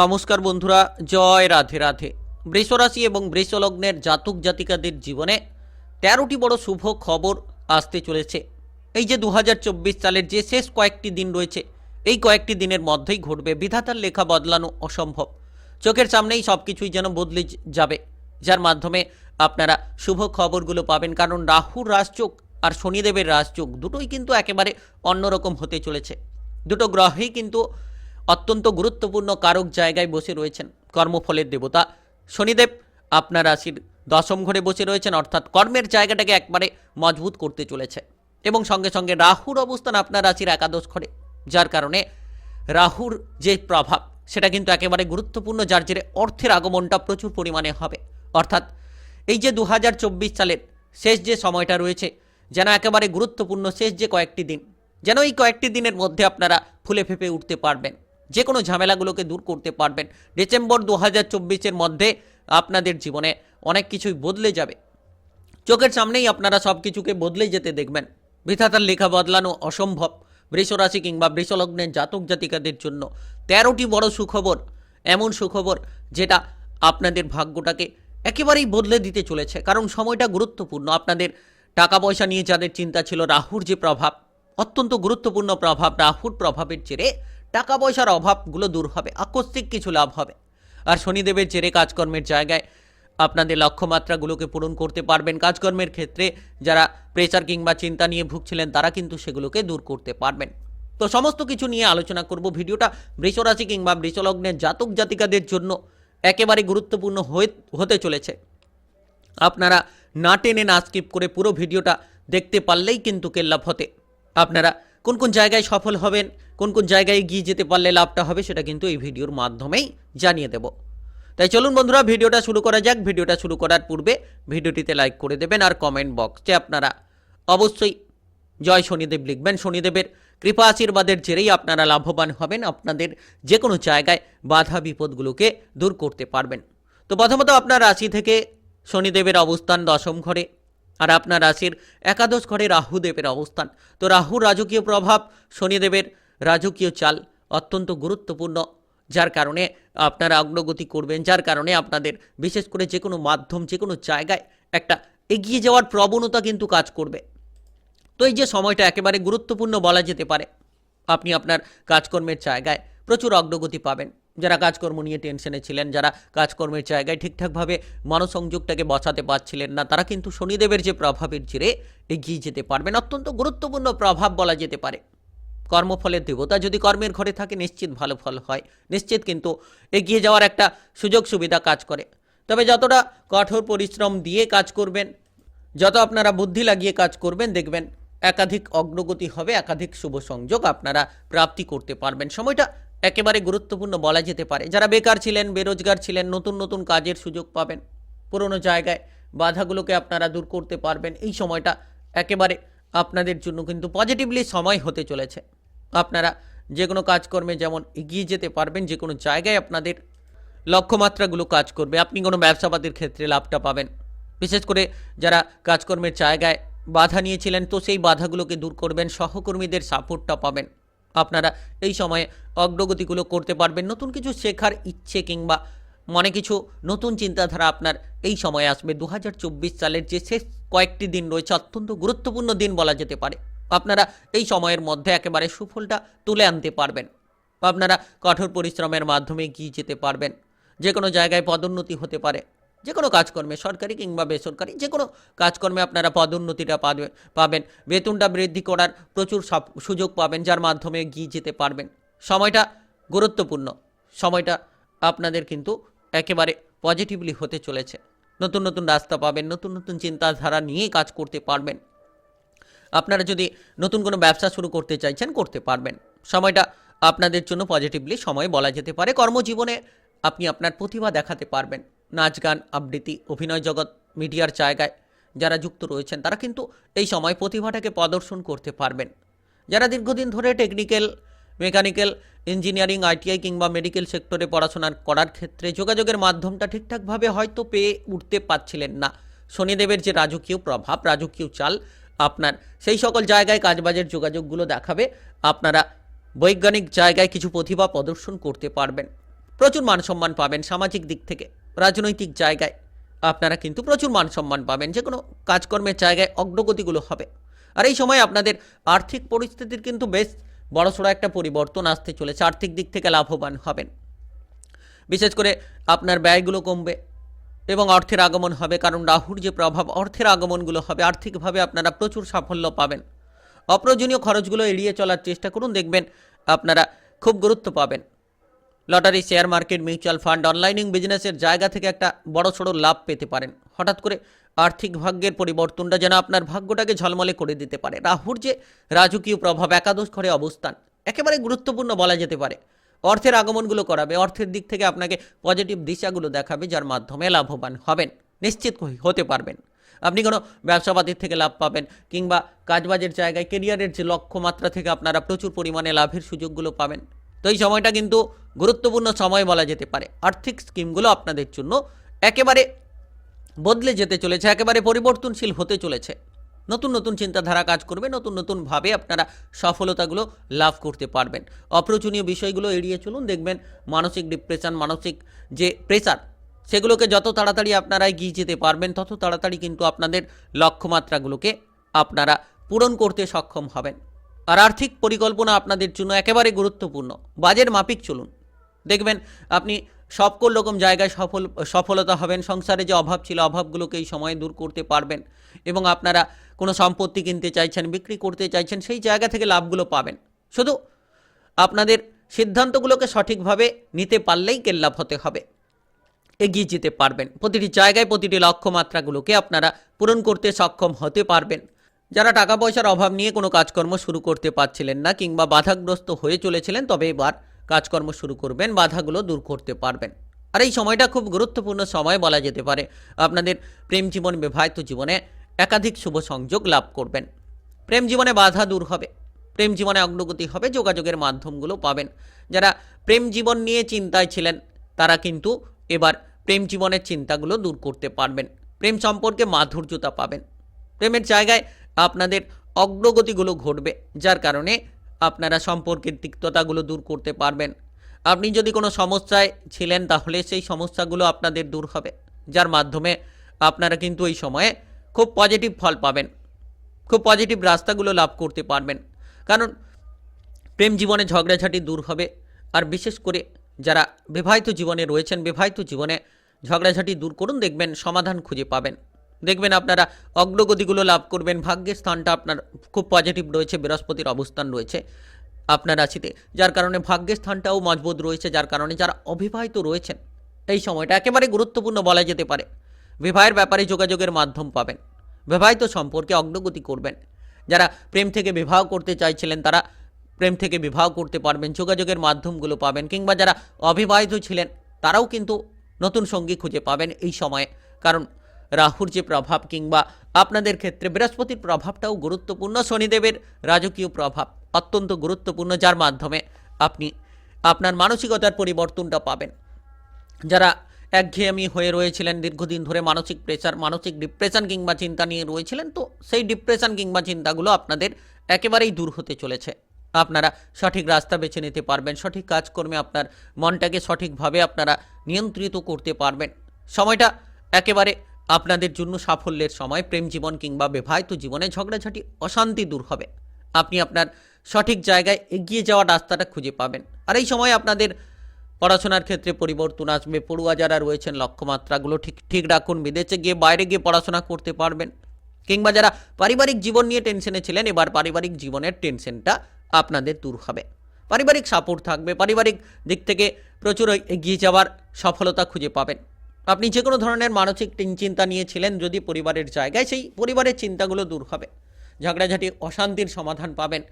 নমস্কার বন্ধুরা, জয় রাধে রাধে। বৃষরাশি এবং বৃষলগ্নের জাতক জাতিকাদের জীবনে তেরোটি বড় শুভ খবর আসতে চলেছে। এই যে দু হাজার চব্বিশ সালের যে শেষ কয়েকটি দিন রয়েছে, এই কয়েকটি দিনের মধ্যেই ঘটবে বিধাতার লেখা বদলানো অসম্ভব। চোখের সামনেই সব কিছুই যেন বদলে যাবে। যার মাধ্যমে আপনারা শুভ খবরগুলো পাবেন, কারণ রাহুর রাজযোগ আর শনিদেবের রাজযোগ দুটোই কিন্তু একেবারে অন্যরকম হতে চলেছে। দুটো গ্রহেই কিন্তু অত্যন্ত গুরুত্বপূর্ণ কারক জায়গায় বসে রয়েছেন কর্মফলের দেবতা। শনিদেব আপনার রাশির দশম ঘরে বসে রয়েছেন, অর্থাৎ কর্মের জায়গাটাকে একবারে মজবুত করতে চলেছে। এবং সঙ্গে সঙ্গে রাহুর অবস্থান আপনার রাশির একাদশ ঘরে, যার কারণে রাহুর যে প্রভাব, সেটা কিন্তু একেবারে গুরুত্বপূর্ণ, যার জেরে অর্থের আগমনটা প্রচুর পরিমাণে হবে। অর্থাৎ এই যে দু হাজার চব্বিশ সালের শেষ যে সময়টা রয়েছে, যেন একেবারে গুরুত্বপূর্ণ শেষ যে কয়েকটি দিন, যেন এই কয়েকটি দিনের মধ্যে আপনারা ফুলে ফেপে উঠতে পারবেন। যে কোনো ঝামেলাগুলোকে দূর করতে পারবেন। ডিসেম্বর দু হাজার মধ্যে আপনাদের জীবনে অনেক কিছুই বদলে যাবে। চোখের সামনেই আপনারা সব কিছুকে বদলে যেতে দেখবেন। বিধাতার লেখা বদলানো অসম্ভব। বৃষরাশি কিংবা বৃষলগ্নের জাতক জাতিকাদের জন্য তেরোটি বড় সুখবর, এমন সুখবর যেটা আপনাদের ভাগ্যটাকে একেবারেই বদলে দিতে চলেছে। কারণ সময়টা গুরুত্বপূর্ণ। আপনাদের টাকা পয়সা নিয়ে যাদের চিন্তা ছিল, রাহুর যে প্রভাব, অত্যন্ত গুরুত্বপূর্ণ প্রভাব, রাহুর প্রভাবের জেরে টাকা পয়সার অভাবগুলো দূর হবে, আকস্মিক কিছু লাভ হবে। আর শনিদেবের জেরে কাজকর্মের জায়গায় আপনাদের লক্ষ্যমাত্রাগুলোকে পূরণ করতে পারবেন। কাজকর্মের ক্ষেত্রে যারা প্রেসার কিংবা চিন্তা নিয়ে ভুগছিলেন, তারা কিন্তু সেগুলোকে দূর করতে পারবেন। তো সমস্ত কিছু নিয়ে আলোচনা করব ভিডিওটা। বৃষরাশি কিংবা বৃষলগ্নের জাতক জাতিকাদের জন্য একেবারে গুরুত্বপূর্ণ হয়ে, হতে চলেছে। আপনারা না টেনে না স্কিপ করে পুরো ভিডিওটা দেখতে পারলেই কিন্তু কেল্লাভ হতে আপনারা কোন কোন জায়গায় সফল হবেন কোন কোন জায়গায় গিয়ে যেতে পারলে লাভটা হবে সেটা কিন্তু এই ভিডিওর মাধ্যমেই জানিয়ে দেব। তাই চলুন বন্ধুরা, ভিডিওটা শুরু করা যাক। ভিডিওটা শুরু করার পূর্বে ভিডিওটিতে লাইক করে দেবেন আর কমেন্ট বক্সে আপনারা অবশ্যই জয় শনিদেব লিখবেন। শনিদেবের কৃপা আশীর্বাদের জেরেই আপনারা লাভবান হবেন। আপনাদের যে কোনো জায়গায় বাধা বিপদগুলোকে দূর করতে পারবেন। তো প্রথমত আপনার রাশি থেকে শনিদেবের অবস্থান দশম ঘরে আর আপনার রাশির একাদশ ঘরে রাহুদেবের অবস্থান। তো রাহুর রাজকীয় প্রভাব শনিদেবের রাজকীয় চাল অত্যন্ত গুরুত্বপূর্ণ, যার কারণে আপনারা অগ্রগতি করবেন, যার কারণে আপনাদের বিশেষ করে যে কোনো মাধ্যম, যে কোনো জায়গায় একটা এগিয়ে যাওয়ার প্রবণতা কিন্তু কাজ করবে। তো এই যে সময়টা একেবারে গুরুত্বপূর্ণ বলা যেতে পারে, আপনি আপনার কাজকর্মের জায়গায় প্রচুর অগ্রগতি পাবেন। যারা কাজকর্ম নিয়ে টেনশনে ছিলেন, যারা কাজকর্মের জায়গায় ঠিকঠাকভাবে মনসংযোগটাকে বসাতে পারছিলেন না, তারা কিন্তু শনিদেবের যে প্রভাবের জেরে এগিয়ে যেতে পারবেন। অত্যন্ত গুরুত্বপূর্ণ প্রভাব বলা যেতে পারে। কর্মফলের দেবতা যদি কর্মের ঘরে থাকে, নিশ্চিত ভালো ফল হয়। নিশ্চিত কিন্তু এগিয়ে যাওয়ার একটা সুযোগ সুবিধা কাজ করে। তবে যতটা কঠোর পরিশ্রম দিয়ে কাজ করবেন, যত আপনারা বুদ্ধি লাগিয়ে কাজ করবেন, দেখবেন একাধিক অগ্রগতি হবে, একাধিক শুভ সংযোগ আপনারা প্রাপ্তি করতে পারবেন। সময়টা একেবারে গুরুত্বপূর্ণ বলা যেতে পারে। যারা বেকার ছিলেন, বেরোজগার ছিলেন, নতুন নতুন কাজের সুযোগ পাবেন, পুরনো জায়গায় বাধাগুলোকে আপনারা দূর করতে পারবেন। এই সময়টা একেবারে আপনাদের জন্য কিন্তু পজিটিভলি সময় হতে চলেছে। আপনারা যে কোনো কাজকর্মে যেমন এগিয়ে যেতে পারবেন, যে কোনো জায়গায় আপনাদের লক্ষ্যমাত্রাগুলো কাজ করবে। আপনি কোনো ব্যবসাপাতির ক্ষেত্রে লাভটা পাবেন। বিশেষ করে যারা কাজকর্মের জায়গায় বাধা নিয়েছিলেন, তো সেই বাধাগুলোকে দূর করবেন, সহকর্মীদের সাপোর্টটা পাবেন। আপনারা এই সময়ে অগ্রগতিগুলো করতে পারবেন। নতুন কিছু শেখার ইচ্ছে কিংবা মনে কিছু নতুন চিন্তাধারা আপনার এই সময়ে আসবে। দু হাজার চব্বিশ সালের যে শেষ কয়েকটি দিন রয়েছে, অত্যন্ত গুরুত্বপূর্ণ দিন বলা যেতে পারে। আপনারা এই সময়ের মধ্যে একেবারে সুফলটা তুলে আনতে পারবেন। আপনারা কঠোর পরিশ্রমের মাধ্যমে গিয়ে যেতে পারবেন। যে কোনো জায়গায় পদোন্নতি হতে পারে। যে কোনো কাজকর্মে, সরকারি কিংবা বেসরকারি, যে কোনো কাজকর্মে আপনারা পদোন্নতিটা পাবে পাবেন। বেতনটা বৃদ্ধি করার প্রচুর সুযোগ পাবেন, যার মাধ্যমে গিয়ে যেতে পারবেন। সময়টা গুরুত্বপূর্ণ। সময়টা আপনাদের কিন্তু একেবারে পজিটিভলি হতে চলেছে। নতুন নতুন রাস্তা পাবেন, নতুন নতুন চিন্তাধারা নিয়ে কাজ করতে পারবেন। আপনারা যদি নতুন কোনো ব্যবসা শুরু করতে চাইছেন, করতে পারবেন। সময়টা আপনাদের জন্য পজিটিভলি সময় বলা যেতে পারে। কর্মজীবনে আপনি আপনার প্রতিভা দেখাতে পারবেন। নাচ, গান, আবৃত্তি, অভিনয় জগৎ, মিডিয়ার জায়গায় যারা যুক্ত রয়েছেন, তারা কিন্তু এই সময় প্রতিভাটাকে প্রদর্শন করতে পারবেন। যারা দীর্ঘদিন ধরে টেকনিক্যাল মেকানিক্যাল ইঞ্জিনিয়ারিং আইটিআই কিংবা মেডিকেল সেক্টরে পড়াশোনা করার ক্ষেত্রে যোগাযোগের মাধ্যমটা ঠিকঠাকভাবে হয়তো পেয়ে উঠতে পারছিলেন না। শনিদেবের যে রাজকীয় প্রভাব, রাজকীয় চাল আপনার সেই সকল জায়গায় কাজবাজের যোগাযোগগুলো দেখাবে। আপনারা বৈজ্ঞানিক জায়গায় কিছু প্রতিভা প্রদর্শন করতে পারবেন। প্রচুর মান সম্মান পাবেন সামাজিক দিক থেকে, রাজনৈতিক জায়গায়। আপনারা কিন্তু প্রচুর মান সম্মান পাবেন যে কোনো কাজকর্মের জায়গায় অগ্রগতিগুলো হবে। আর এই সময় আপনাদের আর্থিক পরিস্থিতির কিন্তু বেশ বড়সড় একটা পরিবর্তন আসতে চলেছে। আর্থিক দিক থেকে লাভবান হবেন। বিশেষ করে আপনার ব্যয়গুলো কমবে। এবং অর্থের আগমন হবে, কারণ রাহুর যে প্রভাব, অর্থের আগমনগুলো হবে, আর্থিকভাবে আপনারা প্রচুর সাফল্য পাবেন। অপ্রয়োজনীয় খরচগুলো এড়িয়ে চলার চেষ্টা করুন, দেখবেন আপনারা খুব গুরুত্ব পাবেন। Lottery, share market, mutual fund, অনলাইনিং বিজনেসের জায়গা থেকে একটা বড় সড়ো লাভ পেতে পারেন। হঠাৎ করে আর্থিক ভাগ্যের পরিবর্তনটা যেন আপনার ভাগ্যটাকে ঝলমলে করে দিতে পারে। রাহুর যে রাজকীয় প্রভাব, একাদশ ঘরে অবস্থান, একেবারে গুরুত্বপূর্ণ বলা যেতে পারে। অর্থের আগমনগুলো করাবে, অর্থের দিক থেকে আপনাকে পজিটিভ দিশাগুলো দেখাবে, যার মাধ্যমে লাভবান হবেন। নিশ্চিত হতে পারবেন। আপনি কোনো ব্যবসাপাতির থেকে লাভ পাবেন, কিংবা কাজবাজের জায়গায় কেরিয়ারের যে লক্ষ্যমাত্রা থেকে আপনারা প্রচুর পরিমাণে লাভের সুযোগগুলো পাবেন, তো এই সময়টা কিন্তু গুরুত্বপূর্ণ সময় বলা যেতে পারে। আর্থিক স্কিমগুলো আপনাদের জন্য একেবারে বদলে যেতে চলেছে, একেবারে পরিবর্তনশীল হতে চলেছে। নতুন নতুন চিন্তাধারা কাজ করবে, নতুন নতুনভাবে আপনারা সফলতাগুলো লাভ করতে পারবেন। অপ্রয়োজনীয় বিষয়গুলো এড়িয়ে চলুন, দেখবেন মানসিক ডিপ্রেশন মানসিক যে প্রেসার সেগুলোকে যত তাড়াতাড়ি আপনারা এগিয়ে যেতে পারবেন, তত তাড়াতাড়ি কিন্তু আপনাদের লক্ষ্যমাত্রাগুলোকে আপনারা পূরণ করতে সক্ষম হবেন। আর আর্থিক পরিকল্পনা আপনাদের জন্য একেবারে গুরুত্বপূর্ণ। বাজেট মাফিক চলুন। দেখবেন আপনি সকল রকম জায়গায় সফল, সফলতা হবেন, সংসারে যে অভাব ছিল, অভাবগুলোকে এই সময়ে দূর করতে পারবেন এবং আপনারা কোনো সম্পত্তি কিনতে চাইছেন, বিক্রি করতে চাইছেন, সেই জায়গা থেকে লাভগুলো পাবেন। শুধু আপনাদের সিদ্ধান্তগুলোকে সঠিকভাবে নিতে পারলেই কেল্লাভ হতে হবে, এগিয়ে যেতে পারবেন। প্রতিটি জায়গায় প্রতিটি লক্ষ্যমাত্রাগুলোকে আপনারা পূরণ করতে সক্ষম হতে পারবেন। যারা টাকা পয়সার অভাব নিয়ে কোনো কাজকর্ম শুরু করতে পারছিলেন না কিংবা বাধাগ্রস্ত হয়ে চলেছিলেন, তবে এবার কাজকর্ম শুরু করবেন, বাধাগুলো দূর করতে পারবেন। আর এই সময়টা খুব গুরুত্বপূর্ণ সময় বলা যেতে পারে। আপনাদের প্রেম জীবন বিবাহিত জীবনে একাধিক শুভ সংযোগ লাভ করবেন। প্রেম জীবনে বাধা দূর হবে। প্রেম জীবনে অগ্রগতি হবে, যোগাযোগের মাধ্যমগুলো পাবেন। যারা প্রেম জীবন নিয়ে চিন্তায় ছিলেন, তারা কিন্তু এবার প্রেম জীবনের চিন্তাগুলো দূর করতে পারবেন। প্রেম সম্পর্কে মাধুর্যতা পাবেন। প্রেমের জায়গায় আপনাদের অগ্রগতিগুলো ঘটবে, যার কারণে আপনারা সম্পর্কের তিক্ততাগুলো দূর করতে পারবেন। আপনি যদি কোনো সমস্যায় ছিলেন, তাহলে সেই সমস্যাগুলো আপনাদের দূর হবে। যার মাধ্যমে আপনারা কিন্তু এই সময়ে খুব পজিটিভ ফল পাবেন। খুব পজিটিভ রাস্তাগুলো লাভ করতে পারবেন। কারণ প্রেম জীবনে ঝগড়াঝাটি দূর হবে। আর বিশেষ করে যারা বিবাহিত জীবনে রয়েছেন, বিবাহিত জীবনে ঝগড়াঝাটি দূর করুন, দেখবেন সমাধান খুঁজে পাবেন। দেখবেন আপনারা অগ্রগতিগুলো লাভ করবেন, ভাগ্যের স্থানটা আপনার খুব পজিটিভ রয়েছে, বৃহস্পতির অবস্থান রয়েছে আপনার রাশিতে, যার কারণে ভাগ্যের স্থানটাও মজবুত রয়েছে, যার কারণে যারা অবিবাহিত রয়েছেন, এই সময়টা একেবারে গুরুত্বপূর্ণ বলা যেতে পারে। বিবাহের ব্যাপারে যোগাযোগের মাধ্যম পাবেন, বিবাহিত সম্পর্কে অগ্রগতি করবেন। যারা প্রেম থেকে বিবাহ করতে চাইছিলেন, তারা প্রেম থেকে বিবাহ করতে পারবেন, যোগাযোগের মাধ্যমগুলো পাবেন, কিংবা যারা অবিবাহিত ছিলেন, তারাও কিন্তু নতুন সঙ্গী খুঁজে পাবেন এই সময়ে। কারণ রাহুর যে প্রভাব কিংবা আপনাদের ক্ষেত্রে বৃহস্পতির প্রভাবটাও গুরুত্বপূর্ণ, শনিদেবের রাজকীয় প্রভাব অত্যন্ত গুরুত্বপূর্ণ, যার মাধ্যমে আপনি আপনার মানসিকতার পরিবর্তনটা পাবেন। যারা একঘেয়েমি হয়ে রয়েছিলেন, দীর্ঘদিন ধরে মানসিক প্রেশার, মানসিক ডিপ্রেশন কিংবা চিন্তা নিয়ে রয়েছিলেন, তো সেই ডিপ্রেশন কিংবা চিন্তাগুলো আপনাদের একেবারেই দূর হতে চলেছে। আপনারা সঠিক রাস্তা বেছে নিতে পারবেন, সঠিক কাজকর্মে আপনার মনটাকে সঠিকভাবে আপনারা নিয়ন্ত্রিত করতে পারবেন। সময়টা একেবারে আপনাদের জন্য সাফল্যের সময়, প্রেম জীবন কিংবা বিবাহিত জীবনে ঝগড়াঝাটি, অশান্তি দূর হবে। আপনি আপনার সঠিক জায়গায় এগিয়ে যাওয়ার রাস্তাটা খুঁজে পাবেন। আর এই সময় আপনাদের পড়াশোনার ক্ষেত্রে পরিবর্তন আসবে। পড়ুয়া যারা রয়েছেন, লক্ষ্যমাত্রাগুলো ঠিক ঠিক রাখুন। বিদেশে গিয়ে বাইরে গিয়ে পড়াশোনা করতে পারবেন। কিংবা যারা পারিবারিক জীবন নিয়ে টেনশনে ছিলেন, এবার পারিবারিক জীবনের টেনশনটা আপনাদের দূর হবে। পারিবারিক সাপোর্ট থাকবে। পারিবারিক দিক থেকে প্রচুর এগিয়ে যাওয়ার সফলতা খুঁজে পাবেন। আপনি যে কোনো ধরনের মানসিক চিন্তা নিয়েছিলেন, যদি পরিবারের জায়গায়, সেই পরিবারের চিন্তাগুলো দূর হবে। ঝগড়াঝাটি, অশান্তির সমাধান পাবেন।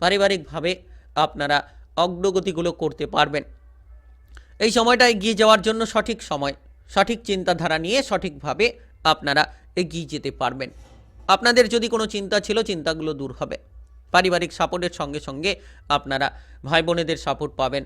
পারিবারিকভাবে আপনারা অগ্রগতিগুলো করতে পারবেন। এই সময়টা এগিয়ে যাওয়ার জন্য সঠিক সময়, সঠিক চিন্তাধারা নিয়ে সঠিকভাবে আপনারা এগিয়ে যেতে পারবেন। আপনাদের যদি কোনো চিন্তা ছিল, চিন্তাগুলো দূর হবে। পারিবারিক সাপোর্টের সঙ্গে সঙ্গে আপনারা ভাই বোনেদের সাপোর্ট পাবেন।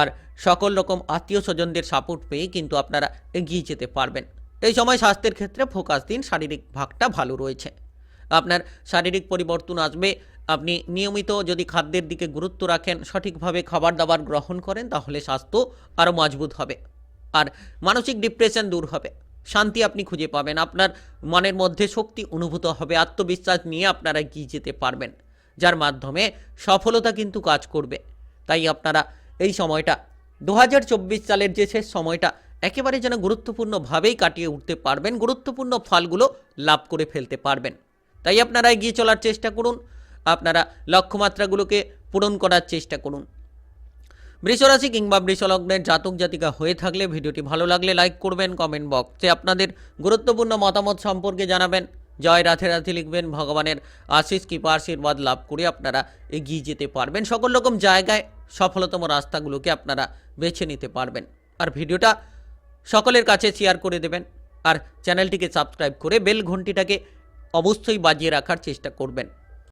আর সকল রকম আত্মীয় স্বজনদের সাপোর্ট পেয়ে কিন্তু আপনারা এগিয়ে যেতে পারবেন। এই সময় স্বাস্থ্যের ক্ষেত্রে ফোকাস দিন, শারীরিক ভাগটা ভালো রয়েছে। আপনার শারীরিক পরিবর্তন আসবে, আপনি নিয়মিত যদি খাদ্যের দিকে গুরুত্ব রাখেন, সঠিকভাবে খাবার দাবার গ্রহণ করেন, তাহলে স্বাস্থ্য আরও মজবুত হবে আর মানসিক ডিপ্রেশন দূর হবে। শান্তি আপনি খুঁজে পাবেন, আপনার মনের মধ্যে শক্তি অনুভূত হবে, আত্মবিশ্বাস নিয়ে আপনারা এগিয়ে যেতে পারবেন, যার মাধ্যমে সফলতা কিন্তু কাজ করবে। তাই আপনারা এই সময়টা দু হাজার চব্বিশ সালের যে শেষ সময়টা, একেবারে যেন গুরুত্বপূর্ণভাবেই কাটিয়ে উঠতে পারবেন, গুরুত্বপূর্ণ ফলগুলো লাভ করে ফেলতে পারবেন। তাই আপনারা এগিয়ে চলার চেষ্টা করুন, আপনারা লক্ষ্যমাত্রাগুলোকে পূরণ করার চেষ্টা করুন। বৃষরাশি কিংবা বৃষলগ্নের জাতক জাতিকা হয়ে থাকলে ভিডিওটি ভালো লাগলে লাইক করবেন, কমেন্ট বক্সে আপনাদের গুরুত্বপূর্ণ মতামত সম্পর্কে জানাবেন। জয় রাধে রাধে লিখবেন ভগবানের আশিস কৃপা আশীর্বাদ লাভ করে আপনারা এগিয়ে যেতে পারবেন। সকল রকম জায়গায় সফলতম রাস্তাগুলোকে আপনারা বেছে নিতে পারবেন। আর ভিডিওটা সকলের কাছে শেয়ার করে দেবেন আর চ্যানেলটিকে সাবস্ক্রাইব করে বেল ঘন্টিটাকে অবশ্যই বাজিয়ে রাখার চেষ্টা করবেন।